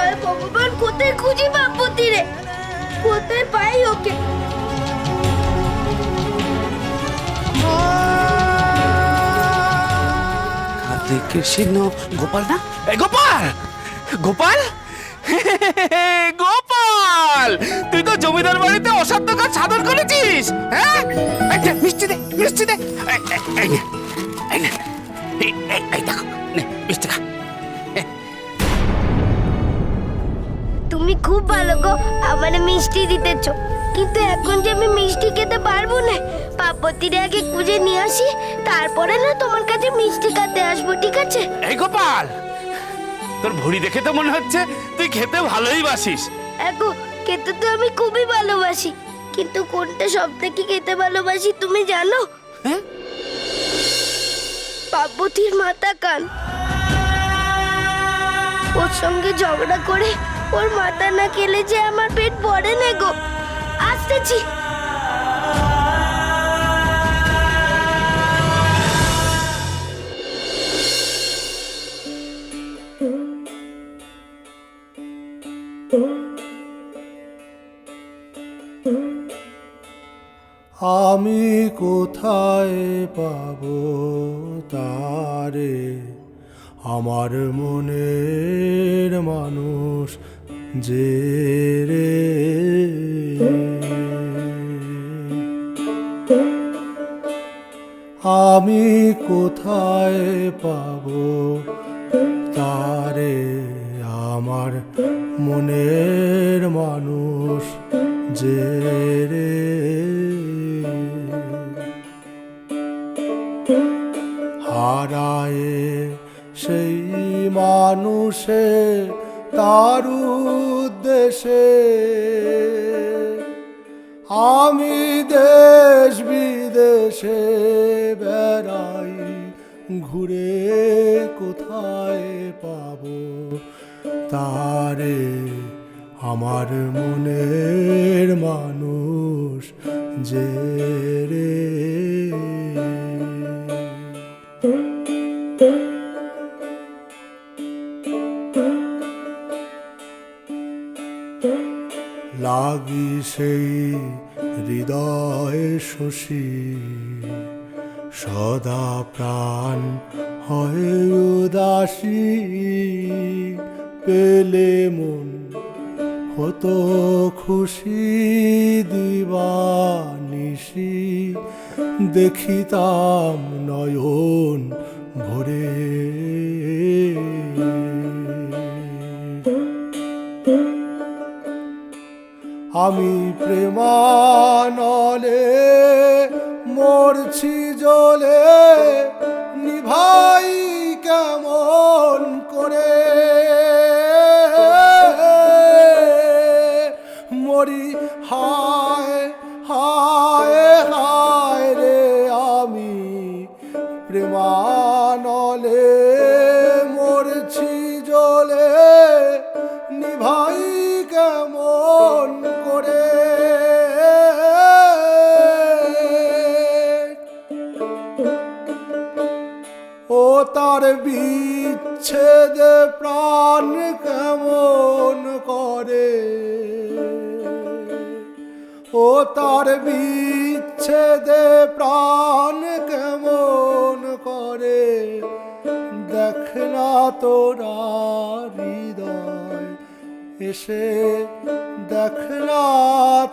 আর ভগবান কোথায় খুঁজি পাপতি রে কোথায় পাই ওকে রাধে কৃষ্ণ গোপাল না এ গোপাল গোপাল গোপাল তুই তো জমিদার বাড়িতে অসাধ্য কাজ সাধন করেছিস হ্যাঁ মিষ্টি দে মিষ্টি দে এই দেখো নে, তুমি খুব ভালো গো আমার মিষ্টি দিতেছ। কিন্তু এখন যে আমি মিষ্টি খেতে পারব না পাপতিরে আগে খুঁজে নিয়ে আসি তারপরে না তোমার কাছে মিষ্টি খেতে আসব ঠিক আছে? এই গোপাল তোর ভুড়ি দেখে তো মনে হচ্ছে তুই খেতে ভালোই বাসিস। এগো খেতে তো আমি খুবই ভালোবাসি কিন্তু কোনটা সব থেকে খেতে ভালোবাসি তুমি জানো? হ্যাঁ? পার্বতীর মাথা কান ওর সঙ্গে ঝগড়া করে ওর মাথা না খেলে যে আমার পেট ভরে না গো। আসতেছি। আমি কোথায় পাব তারে? আমার মনের মানুষ যে রে? আমি কোথায় পাব তারে? আমার মনের মানুষ যে রে? হারায়ে সেই মানুষে তার উদ্দেশে আমি দেশ বিদেশে বেড়াই, ঘুরে কোথায় পাব তারে আমার মনের মানুষ যে রে শশী সদা প্রাণ হয় উদাসী। পেলে মন হতো খুশি দিবানিশি। দেখিতাম নয়ন ভরে আমি প্রেমানলে মরছি জলে নিভাই কেমন করে? মরি হায় হায় হায় রে আমি প্রেমানলে তার বিচ্ছেদে প্রাণ কেমন করে? ও তার বিচ্ছেদে প্রাণ কেমন করে? দেখ না তোরা হৃদয় এসে, দেখ না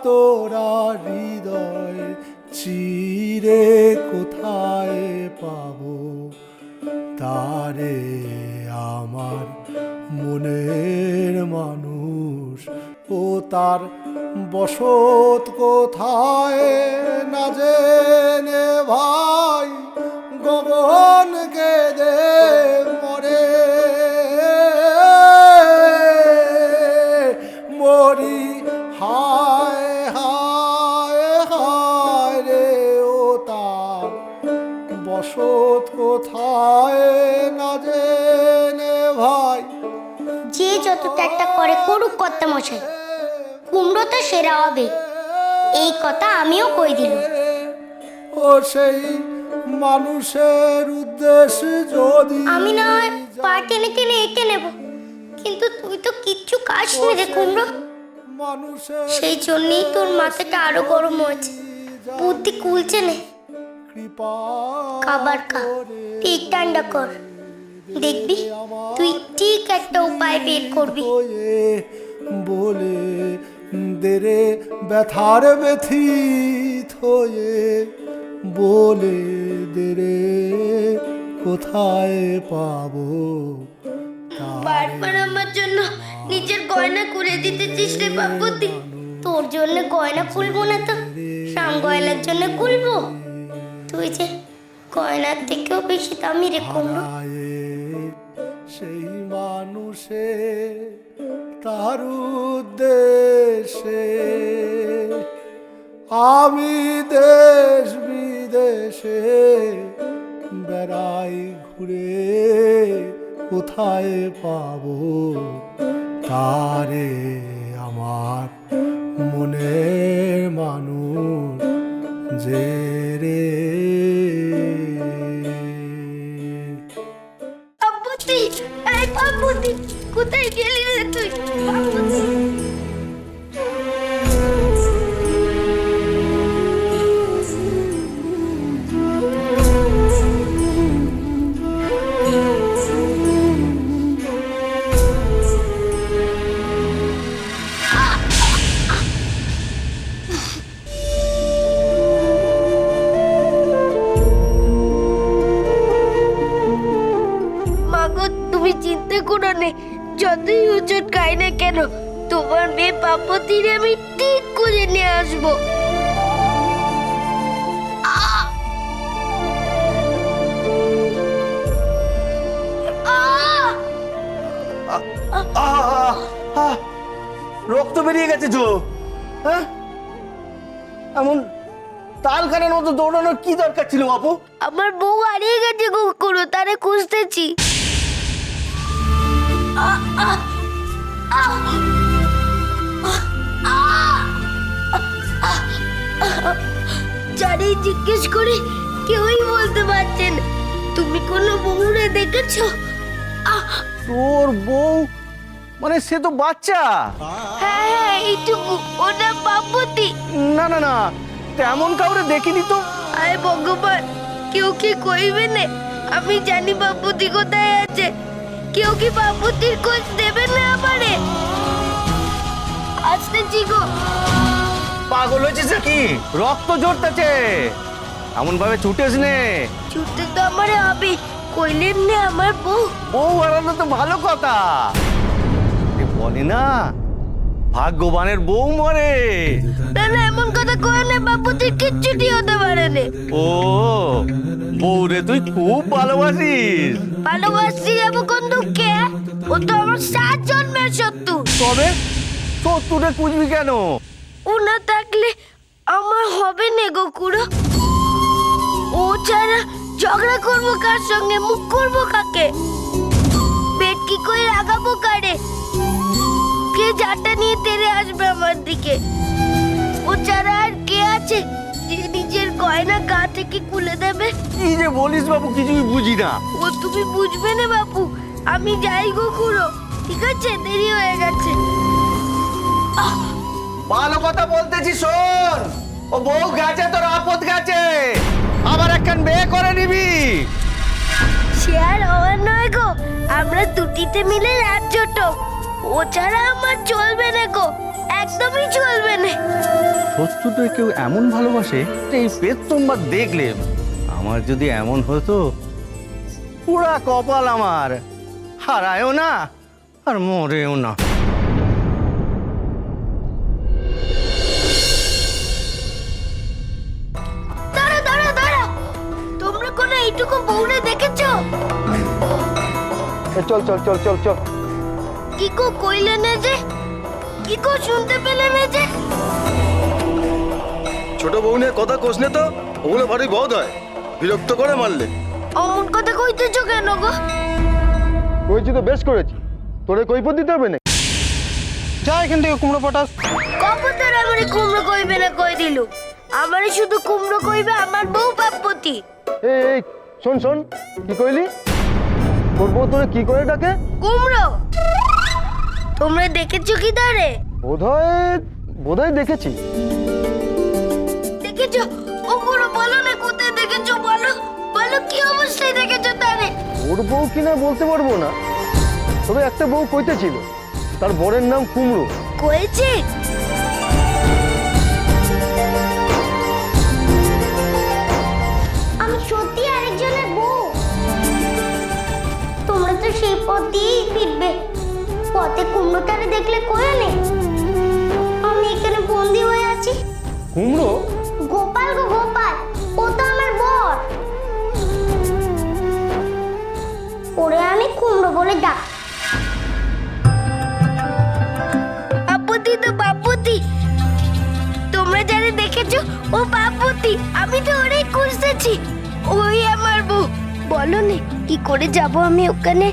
তোরা হৃদয়, চিরে কোথায় পাবো? তারে আমার মনের মানুষ। ও তার বসত কোথায় না জেনে ভাই গগন দে মরি। কর্তা মশাই। কুমড়ো তো সেরা হবে। এই কথা আমিও কই দিল ও সেই মানুষের উদ্দেশ্যে যদি আমি না হয় পা টেনে টেনে এঁকে নেব। কিন্তু তুই তো কিচ্ছু কাজ নি রে কুমড়ো। মানুষের সেই জন্যই তোর মাথাটা আরও গরম হয়েছে। বুদ্ধি কুলছে নে। খাবার খা। ঠিক ঠান্ডা কর। দেখবি তুই ঠিক একটা উপায় বের করবি। বলে দেরে ব্যথার ব্যথিত হয়ে। বলে দেরে কোথায় পাবো? বারবার আমার জন্য নিজের গয়না করে দিতেছিস রে বাপুতি তোর জন্য গয়না খুলবো না তো রাম গয়নার জন্য খুলবো। তুই যে গয়নার থেকেও বেশি দামি রে কুমড়ো। সেই মানুষে তার উদ্দেশ্যে আমি দেশ বিদেশে বেড়াই ঘুরে কোথায় পাবো তারে আমার মনের মানুষ যে রে। কোথায় গেলি? চিন্তা করো নে যতই ওজন খাই না কেন তোমার মেয়ে পাপতির আমি ঠিক করে নিয়ে আসব! রক্ত বেরিয়ে গেছে তো হ্যাঁ এমন তাল কাটার মতো দৌড়ানোর কি দরকার ছিল বাপু? আমার বউ হারিয়ে গেছে কুকুরো তারে খুঁজতেছি। যারই জিজ্ঞেস করে কেউই বলতে পারছেন তুমি কোনো বউরে দেখেছ? তোর বউ? মানে সে তো বাচ্চা। হ্যাঁ হ্যাঁ এইটুকু। ওটা বাপতি না না না তেমন কাউরে দেখিনি তো। আয় ভগবান কেউ কি কইবে না? আমি জানি বাপুতি কোথায় আছে। কেউ কি বাপুতির খোঁজ দেবে না আমারে? আসতে গো পাগল হয়েছিস কি রক্ত জড়তেছে এমন ভাবে ছুটেস নে। ছুটতে তো আমার হবে। কইলেন না আমার বউ। বউ হারানো তো ভালো কথা। বলে না ভাগ্যবানের বউ মরে। না এমন কথা কয় না বাপুতির কিচ্ছুটি হতে পারে না। ও বউরে তুই খুব ভালোবাসিস। ভালোবাসি যাব কোন দুঃখে? ও তো আমার সাত জন্মের শত্রু। তবে শত্রুরে খুঁজবি কেন? ও না থাকলে আমার হবে না গো কুড়ো। ও ছাড়া ঝগড়া করব কার সঙ্গে? মুখ করব কাকে? থেকে খুলে দেবে? কি যে বলিস বাবু কিছুই বুঝি না। ও তুমি বুঝবে না বাপু আমি যাই গো কুড়ো ঠিক আছে? দেরি হয়ে গেছে। ভালো কথা বলতেছি শোন। ও বউ গেছে তোর আপদ গেছে। আবার একখান বিয়ে করে নিবি। সে আর হওয়ার নয় গো আমরা দুটিতে মিলে রাত ছোট ও ছাড়া আমার চলবে না গো একদমই চলবে না। শত্রুদের কেউ এমন ভালোবাসে এই পেট তোমার দেখলে আমার যদি এমন হতো পুরা কপাল আমার। হারায়ও না আর মরেও না। চল চল চল চল চল। কি কো কইলে না যে? কি কো শুনতে পেলে না যে? বউ নিয়ে কথা কোস তো ওগুলো ভারী বধ হয়। বিরক্ত করে মারলে। অমন কথা কইতেছো কেন গো? কইছি তো বেশ করেছি। তোরে কৈফত দিতে হবে না যা এখান থেকে কুমড়ো পটাস। কপতার আমারে কুমড়ো কইবে না কই দিলু? আমার শুধু কুমড়ো কইবে আমার বউ পাপ্পতি এই এই শোন শোন কি কইলি? তোর বউ তোরে কি করে ডাকে? কুমড়ো? তোমরা দেখেছ কি তারে? বোধহয় বোধহয় দেখেছি। দেখেছ? ও বুড়ো বলো না কোথায় দেখেছ বলো? বলো কি অবস্থায় দেখেছ তারে ওর বউ কিনা বলতে পারব না। তবে একটা বউ কইতেছিল তার বরের নাম কুমড়ো। কয়েছে আমি সত্যি আরেকজনের বউ। তোমরা তো সেই পথ দিয়েই ফিরবে। পথে কুমড়োটারে দেখলে কয়ে নেই আমি এখানে বন্দি হয়ে আছি। কুমড়ো? দেখেছ ও বাপতি আমি তো ওরে খুঁজতেছি ওই আমার বউ। বলো কি করে যাব আমি ওখানে?